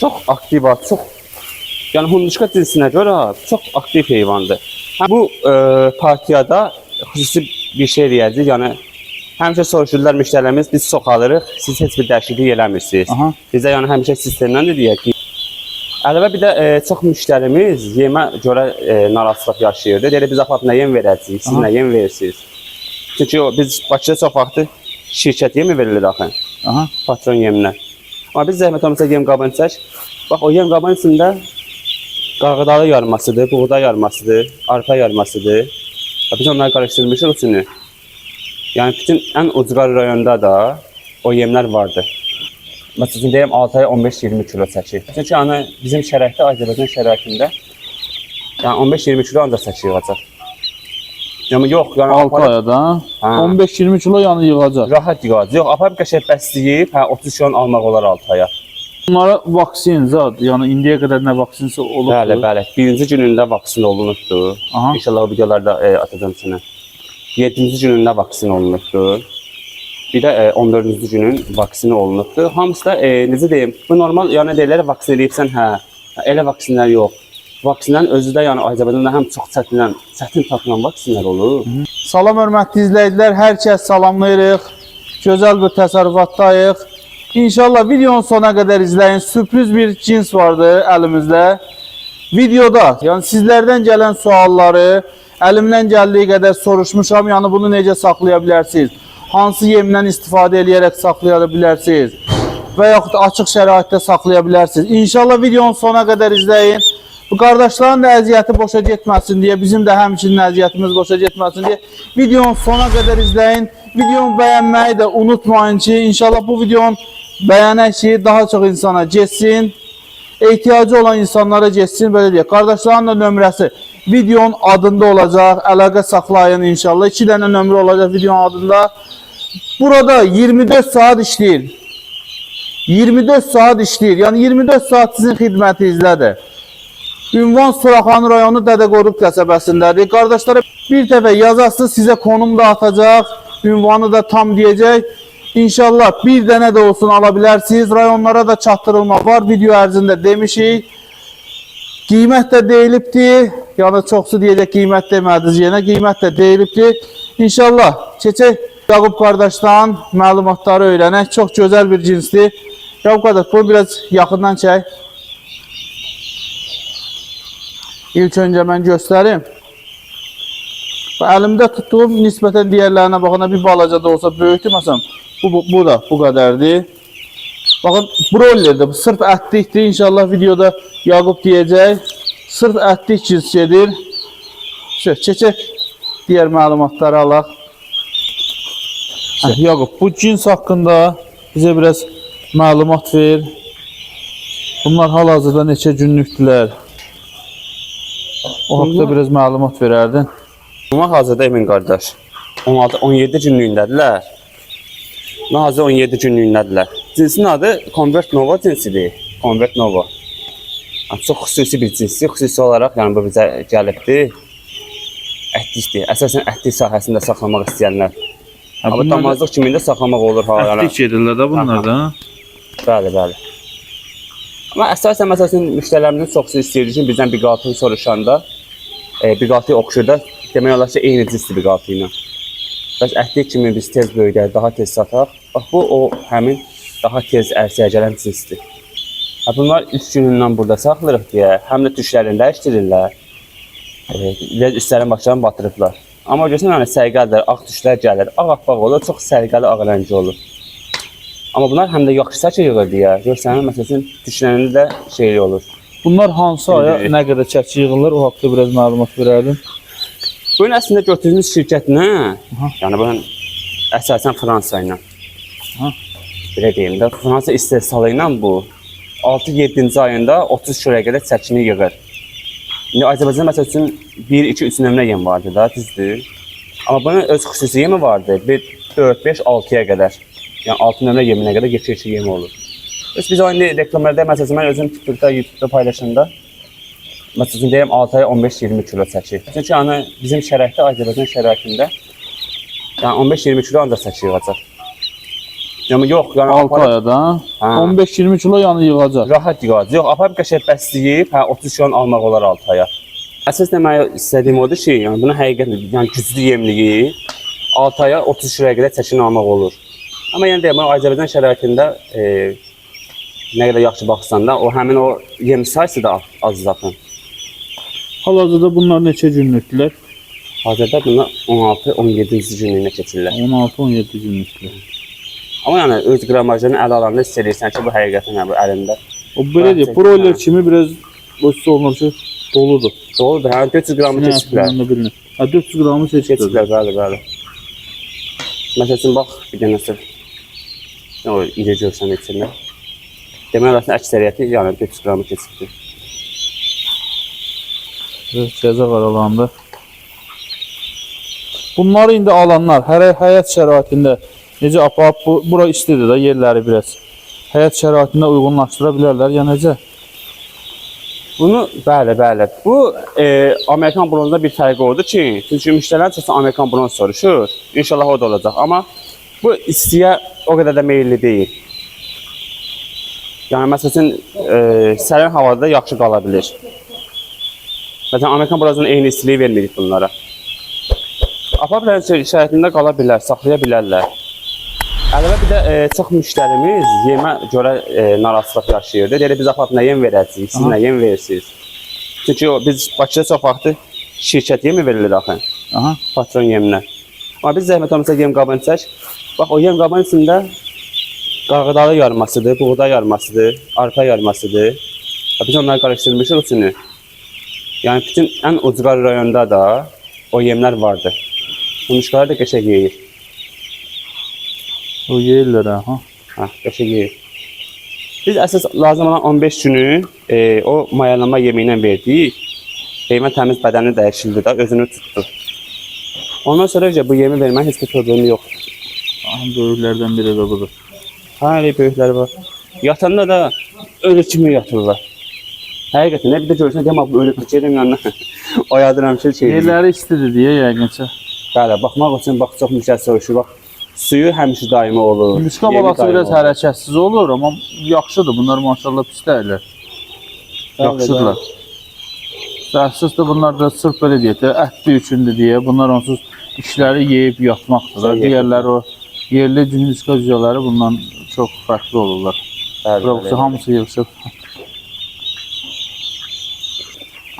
Çox aktiv, çox yəni hunduşka cinsinə görə çox aktiv heyvandır. Hə, Bu e, partiyada xüsusi bir şey deyəcək, yəni həmişə soruşurlar müştərilərimiz, biz çox alırıq, siz heç bir dəyişiklik eləmirsiniz. Aha. Bizə yəni həmişə sistemdən də deyək ki, Əlavə bir də e, çox müştərimiz yemə görə e, narazılıq yaşayırdı. Deyir biz aparıb nə yem verəcəyik, siz Aha. nə yem verirsiniz? Çünki o, biz Bakıda çox vaxtı şirkət yemi verilir axı, Aha. patron yeminə. Amma biz zəhmət olmasa yem qabını çək. Bax o yem qabının içində qarğıdalı yarmasıdır, buğda yarmasıdır, arpa yarmasıdır. Biz onları qarışdırmışıq üçünü. Yəni bütün ən ucqar rayonda da o yemlər vardı. Məsələn deyirəm 6 ay 15-20 kilo çəkir. Çünki yəni bizim şəraitdə Azərbaycan şəraitində yəni 15-20 kilo ancaq çəkir yığacaq. Yəni yox, yəni 6 aparıb ayada Ha. 15-20 kilo yəni yığacaq. rahat yığacaq. Yox, aparıb qəşəng bəsləyib, hə 30 kilo almaq olar 6 aya. Bunlara vaksin zat, yəni indiyə qədər nə vaksinsə olub. Bəli, bəli. Birinci günündə vaksin olunubdu. Aha. İnşallah videolarda e, atacağım sənə. 7-ci günündə vaksin olunubdu. Bir də e, 14-cü günün vaksini olunubdu. Hamısı da e, necə deyim, bu normal yəni deyirlər vaksin eləyibsən, hə. Elə vaksinlər yox. Vaksinlərin özü də yəni Azərbaycanda həm çox çətin, çətin tapılan vaksinlər olur. Salam hörmətli izləyicilər, hər kəs salamlayırıq. Gözəl bir təsərrüfatdayıq. İnşallah videonun sona qədər izləyin. Sürpriz bir cins vardı əlimizdə. Videoda, yəni sizlərdən gələn sualları əlimdən gəldiyi qədər soruşmuşam. Yəni bunu necə saxlaya bilərsiniz? Hansı yemdən istifadə edərək saxlaya bilərsiniz? Və yaxud açıq şəraitdə saxlaya. İnşallah videonun sona qədər izləyin. Bu qardaşların da əziyyəti boşa getməsin deyə, bizim də həmçinin əziyyətimiz boşa getməsin deyə videonun sona qədər izləyin. Videonu bəyənməyi də unutmayın ki, inşallah bu videonun bəyənək daha çox insana getsin. Ehtiyacı olan insanlara getsin, belə deyək. Qardaşların da nömrəsi videonun adında olacaq. Əlaqə saxlayın inşallah. 2 dənə nömrə olacaq videonun adında. Burada 24 saat işləyir. 24 saat işləyir. Yəni 24 saat sizin xidmətinizlədir. Ünvan Suraxanı rayonu Dədə Qorqud qəsəbəsindədir. Qardaşlara bir dəfə yazasınız, sizə konum da atacaq, ünvanı da tam deyəcək. İnşallah bir dənə də olsun ala bilərsiniz. Rayonlara da çatdırılma var. Video ərzində demişik. Qiymət də deyilibdir. Yəni çoxsu deyəcək qiymət demədiniz yenə. Qiymət də deyilibdir. İnşallah keçək Yaqub qardaşdan məlumatları öyrənək. Çox gözəl bir cinsdir. Yaqub qardaş, bunu biraz yaxından çək. İlk öncə mən göstərim. Və Əlimdə tutduğum nisbətən digərlərinə baxana bir balaca da olsa böyükdür. Məsələn, bu, bu, bu da bu qədərdir. Baxın, broilerdir. Bu sırf ətlikdir. İnşallah videoda Yaqub deyəcək. Sırf ətlik cins gedir. Şöyle, keçək digər alaq. Hə, Yaqub, bu cins haqqında bizə biraz məlumat ver. Bunlar hal-hazırda neçə günlükdülər? O haqda Bunlar- biraz məlumat verərdin. Amma hazırda Emin qardaş 16 17 günlüyündədirlər. Nə hazır 17 günlüyündədirlər. Cinsin adı Convert Nova cinsidir. Convert Nova. Ha, Çox xüsusi bir cinsdir. Xüsusi olaraq yəni bu bizə gəlibdi. Ətlikdir. Əsasən ətlik sahəsində saxlamaq istəyənlər. Hə, Amma bunlar da- damazlıq kimi də saxlamaq olur ha. Yəni. Ətlik gedirlər də bunlar da. Bəli, bəli. Amma əsasən məsələn müştərilərimizin çoxsu istəyir ki, bizdən biqaltını soruşanda e, biqaltı oxşurda demək olar ki, eyni cinsdir biqaltı ilə. Bəs ətlik kimi biz tez böyüdər, daha tez sataq. Bax bu o həmin daha tez ərsəyə gələn cinsdir. Ha, bunlar 3 günündən burada saxlayırıq deyə həm də tüşlərini dəyişdirirlər. E, üstlərin başlarını batırıblar. Amma görsən yəni sərgələr, ağ tüşlər gəlir, ağappaq olur, çox sərgəli ağ rəngli olur. Amma bunlar həm də yaxşı saç yığır deyə. Görsən, məsələn, tüşlərində də şey olur. Bunlar hansı aya nə qədər çəki yığılır? O haqda biraz məlumat verərdin. Bu gün əslində götürdüyümüz şirkət nə? Yəni bu əsasən Fransa ilə. Belə deyim də, Fransa istehsalı ilə bu 6-7-ci ayında 30 kiloya qədər çəkini yığır. İndi Azərbaycanda məsəl üçün 1, 2, 3 nömrə yem vardı da, düzdür. Amma bunun öz xüsusi yemi vardı. Bir 4, 5, 6-ya qədər. Yəni 6 nömrə yeminə qədər geçici yemi olur. Biz biz o indi reklamlarda məsələn mən özüm TikTokda, YouTube-da paylaşanda Məsələn deyirəm 6 ay 15-20 kilo çəkir. Çünki yəni bizim şəraitdə Azərbaycan şəraitində yəni 15-20 kilo ancaq yığacaq. Yəni yox, yəni 6 aparıb ayada. Ha. 15-20 kilo yəni yığacaq. rahat yığaz. Yox, aparıb qəşəng bəsləyib, hə 30 kilon almaq olar 6 aya. Əsas demək istədiyim odur ki, yəni bunu həqiqətən yəni güclü yemliyi 6 aya 30 kiloya qədər çəkin almaq olur. Amma yəni deyirəm, Azərbaycan şəraitində e, nə qədər yaxşı baxsan da, o həmin o yem sayısı da az zaten. Hal-hazırda bunlar neçə günlükdülər? Hazırda bunlar 16-17-ci günlüyünə keçirlər. 16-17 günlükdülər. Amma yəni öz qramajını ələ alanda hiss edirsən ki, bu həqiqətən bu əlində O belə deyək, hə. broiler kimi biraz boşsa olmur ki, doludur. doludur. Hə 400 qramı keçiblər. Ha 400 qramı seçiblər. Keçiblər, bəli, bəli. Məsəl üçün bax, bir dənəsi o iri görsən içində. Demək olar ki, əksəriyyəti yəni 400 qramı keçibdir. Cəza aralarında. Bunları indi alanlar hər həyat şəraitində necə aparıb bu bura istidir də yerləri biraz. Həyat şəraitində uyğunlaşdıra bilərlər ya necə? Bunu bəli, bəli. Bu e, Amerikan bronzda bir fərqi odur ki, çünki müştərilər çoxsa Amerikan bronz soruşur. İnşallah o da olacaq. Amma bu istiyə o qədər də meylli deyil. Yəni məsələn, e, sərin havada yaxşı qala bilər. Məsələn, Amerikan bronzunun eyni istiliyi vermirik bunlara. Apar şəraitində qala bilər, saxlaya bilərlər. Əlavə bir də e, çox müştərimiz yemə görə e, narahatlıq yaşayırdı. Dedi biz apap nə yem verəcəyik, siz nə yem verirsiniz? Çünki o, biz Bakıda çox vaxtı şirkət yemi verilir axı, Aha. patron yeminə. Amma biz zəhmət olmasa yem qabını çək. Bax o yem qabının içində qarğıdalı yarmasıdır, buğda yarmasıdır, arpa yarmasıdır. Biz onları qarışdırmışıq üçünü. Yəni bütün ən ucqar rayonda da o yemlər vardı. Muşqalar da qəşəng yeyir. O yeyirlər ha. Ha, qəşəng yeyir. Biz əsas lazım olan 15 günü e, o mayalama yemeği ilə verdik. Heyvan təmiz bədəni dəyişildi də, özünü tutdu. Ondan sonra isə bu yemi verməyin heç bir problemi yoxdur. Aha, böyüklərdən biri də budur. Ha, elə böyükləri var. Yatanda da ölü kimi yatırlar. Həqiqətən, nə bir də görsən, deyəm, bu ölü keçirəm yanına. Oyadıram şey şey. Yerləri istidir deyə yəqinçə. Bəli, baxmaq üçün bax çox müştəri soruşur. Bax, suyu həmişə daimi olur. Müşka balası biraz hərəkətsiz olur, amma yaxşıdır. Bunlar maşallah pis deyirlər. Bəli, Yaxşıdırlar. Əsas da bunlar da sırf belə deyək də, ətli üçündür deyə. Bunlar onsuz işləri yeyib yatmaqdır. Digərləri o yerli cündüzka cüzələri bundan çox fərqli olurlar. Bəli, bəli. hamısı yığışıb.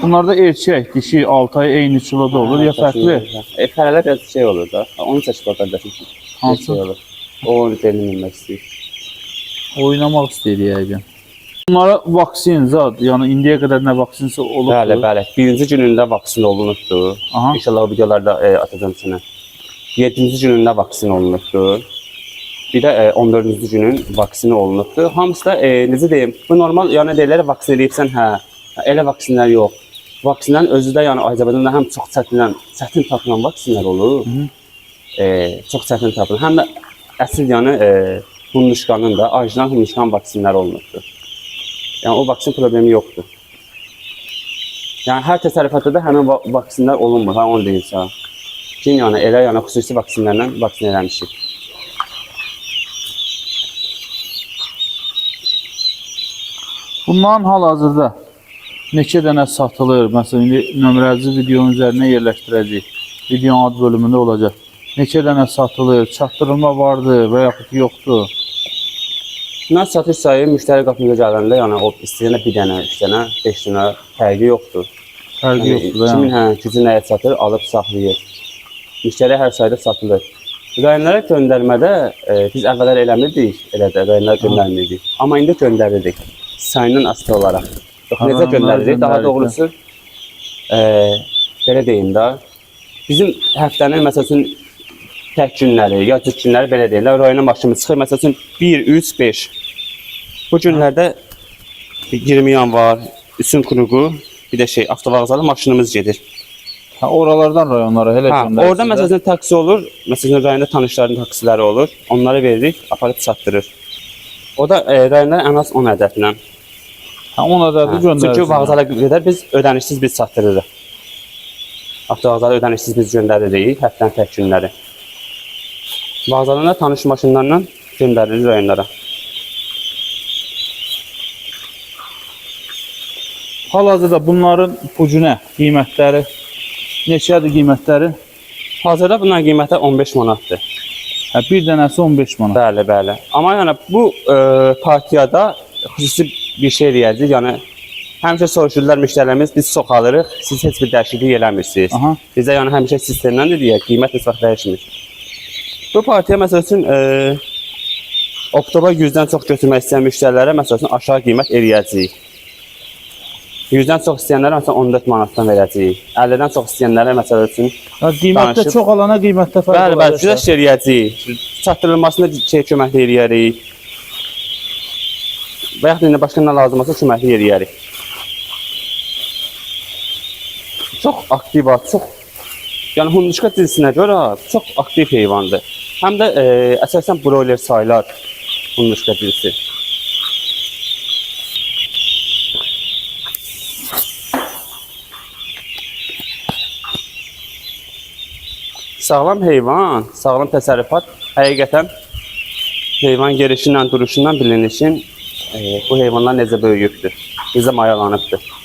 Bunlarda erkək, dişi 6 ay eyni kiloda olur ya fərqli? E, fərələr biraz şey olur da. Onu seçib qardaşım. Hansı? Şey olur. O onu denilmək istəyir. Oynamaq istəyir yəqin. Bunlara vaksin zad, yəni indiyə qədər nə vaksinsə olubdur. Bəli, bəli. Birinci günündə vaksin olunubdu. Aha. İnşallah videolarda e, atacağım sənə. 7-ci günündə vaksin olunubdu. Bir də e, 14-cü günün vaksini olunubdu. Hamısı da e, necə deyim, bu normal yəni deyirlər vaksin eləyibsən, hə. Elə vaksinlər yox. Vaksinlərin özü də yəni Azərbaycanda həm çox çətin, çətin tapılan vaksinlər olur. Hı. E, çox çətin tapılan. Həm də əsl yəni e, Hunduşkanın da orijinal Hunduşkan vaksinləri olunubdu. Yəni o vaksin problemi yoxdur. Yəni hər təsərrüfatda da həmin va- vaksinlər olunmur, hə onu deyirsən. Ki, yəni elə yəni xüsusi vaksinlərlə vaksin eləmişik. Bunların hal-hazırda neçə dənə satılır? Məsələn, indi nömrəli videonun üzərinə yerləşdirəcəyik. Videonun ad bölümündə olacaq. Neçə dənə satılır? Çatdırılma vardır və yaxud yoxdur? Mən satış sayı müştəri qapımıza gələndə, yəni o istəyənə bir dənə, üç dənə, beş dənə fərqi yoxdur. Fərqi Yəni, yoxdur kimin hə, gücü nəyə çatır, alıb saxlayır. Müştəri hər sayda satılır. Rayonlara göndərmədə e, biz əvvəllər eləmirdik, elə də rayonlara göndərmirdik. Amma indi göndəririk. Sayından asılı olaraq. Yox, necə göndəririk? Daha doğrusu e, belə deyim də. Bizim həftənin məsəl üçün tək günləri, ya cüt günləri belə deyirlər. Rayona maşınımız çıxır, məsəl üçün 1, 3, 5. Bu günlərdə 20 yanvar, Üsün Kuruqu, bir də şey, avtovağzalı maşınımız gedir. Hə, oralardan rayonlara elə göndərirsiniz orada məsələn taksi olur, məsələn rayonda tanışların taksiləri olur. Onları veririk, aparıb çatdırır. O da e, rayonda ən az 10 ədədlə. Hə, 10 ədədi Hə, Çünki göndərirsiniz. vağzala qədər biz ödənişsiz biz çatdırırıq. Avtovağzala ödənişsiz biz göndəririk həftənin tək günləri. Vağzalanda tanış maşınlarla göndərilir rayonlara. Hal-hazırda bunların pucu nə? Qiymətləri neçədir qiymətləri? Hazırda bunların qiyməti 15 manatdır. Hə, bir dənəsi 15 manat. Bəli, bəli. Amma yəni bu e, partiyada xüsusi bir şey deyəcək. Yəni həmişə soruşurlar müştərilərimiz biz çox alırıq, siz heç bir dəyişiklik eləmirsiniz. Aha. Bizdə yəni həmişə sistemdən də deyək, qiymət heç vaxt dəyişmir. Bu partiya məsəl üçün e, oktober 100-dən çox götürmək istəyən müştərilərə məsəl üçün aşağı qiymət eləyəcəyik. 100-dən çox istəyənlərə məsələn 14 manatdan verəcəyik. 50-dən çox istəyənlərə məsəl üçün qiymətdə Danışıb. çox alana qiymətdə fərq bəli, bəli, güzəşt eləyəcəyik. Çatdırılmasında şey köməklik eləyərik. Və yaxud da başqa nə lazım olsa köməklik eləyərik. Çox aktiv, çox yəni hunduşka cinsinə görə çox aktiv heyvandır. Həm də e, əsasən broiler saylar hunduşka cinsi. Sağlam heyvan, sağlam təsərrüfat həqiqətən heyvan yerişindən, duruşundan bilinişin e, bu heyvanlar necə böyüyübdür, necə mayalanıbdır.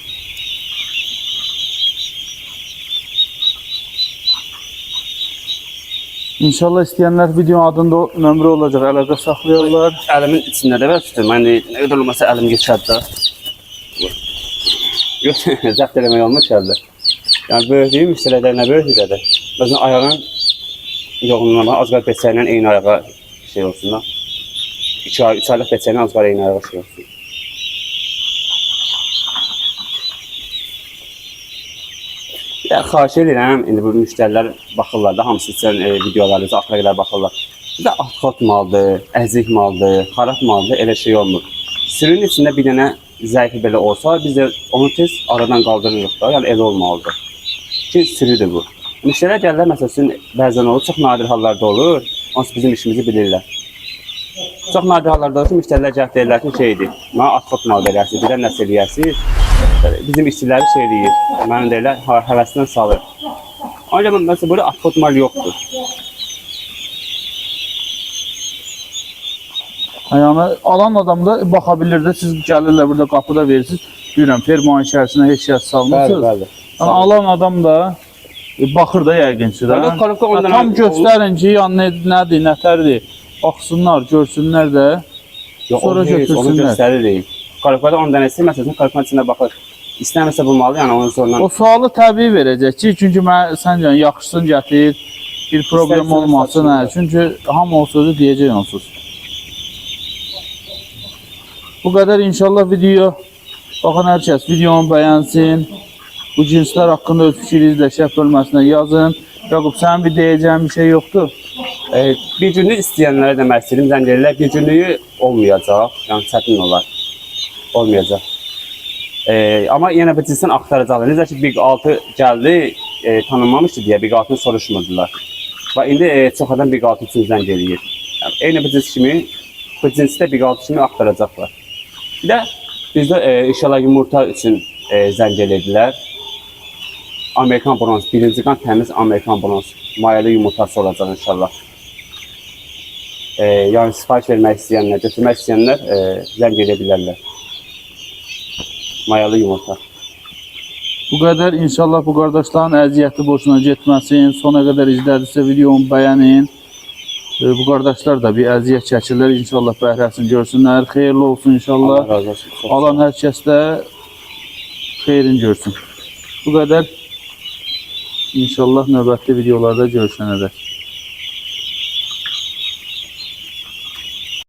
İnşallah istəyənlər videonun adında nömrə olacaq, əlaqə saxlayarlar. Əlimin içində də var tutur. Mən də nə qədər olmasa əlim geçər də. Yox, zəbt eləmək olmaz gəldi. Yəni böyüklüyü müştərilərlə böyüklüyə də. Məsələn ayağın yoğunluğuna az qala beçəylə eyni ayağa şey olsun da. 2 ay, 3 aylıq beçəylə az qala eyni ayağa şey olsun. Ya xahiş edirəm, indi bu müştərilər baxırlar da, hamısı sizin e, videolarınızı axıra baxırlar. Bir də axot maldır, əzik maldır, xarab maldır, elə şey olmur. Sürünün içində bir dənə zəifi belə olsa, biz də onu tez aradan qaldırırıq da, yəni elə olmalıdır. Ki sürüdür bu. Müştərilər gəlirlər, məsəl üçün bəzən olur, çox nadir hallarda olur, onsuz bizim işimizi bilirlər. Çox nadir hallarda olur ki, müştərilər gəlib deyirlər ki, şeydir, mənə axot mal verərsiniz, bir də nəsə eləyərsiniz. Bizim işçiləri şey eləyir, mənə deyirlər, ha- həvəsindən salır. Görə məsələn, burada yoxdur. Ha, Yəni alan adam da baxa bilir də siz gəlirlər burada qapıda verirsiniz. Bilirəm fermanın içərisinə heç kəs salmırsınız. bəli. Yəni alan adam da e, baxır da yəqin ki də. Bəli, Tam göstərin ki, yəni nə- nədir, nətərdir. Baxsınlar, görsünlər də. Sonra heç, onu götürsünlər. göstəririk. Korokada 10 dənəsi məsələn korokun içində baxır. İstəmirsə bu malı, yəni onun sonra O sualı təbii verəcək ki, çünki mən səncə yaxşısını gətir, bir problem olmasın, hə. Çünki hamı o sözü deyəcək onsuz. Bu qədər inşallah video baxan hər kəs videonu bəyənsin. Bu cinslər haqqında öz fikrinizi də şərh bölməsinə yazın. Yaqub, sənin bir deyəcəyin bir şey yoxdur. e, bir günlük istəyənlərə demək istəyirəm, zəng edirlər. Bir günlüyü olmayacaq, yəni çətin olar. Olmayacaq. E, amma yenə bu cinsən axtaracaqlar. Necə ki Big 6 gəldi, e, tanınmamışdı deyə Big 6-nı soruşmadılar. Və indi e, çox adam Big 6 üçün zəng eləyir. Yəni, eyni bu cins kimi bu cinsi də Big 6 kimi axtaracaqlar. Bir də bizdə e, inşallah yumurta üçün e, zəng elədilər. Amerikan bronz, birinci qan təmiz Amerikan bronz. Mayalı yumurtası olacaq inşallah. E, yəni sifariş vermək istəyənlər, götürmək istəyənlər e, zəng edə. Mayalı yumurta. Bu qədər inşallah bu qardaşların əziyyəti boşuna getməsin. Sona qədər izlədisə videonu bəyənin. E, Bu qardaşlar da bir əziyyət çəkirlər. İnşallah bəhrəsini görsünlər. Xeyirli olsun Allah inşallah. razı olsun. Alan hər kəs də xeyrini görsün. Bu qədər. İnşallah növbəti videolarda görüşənədək.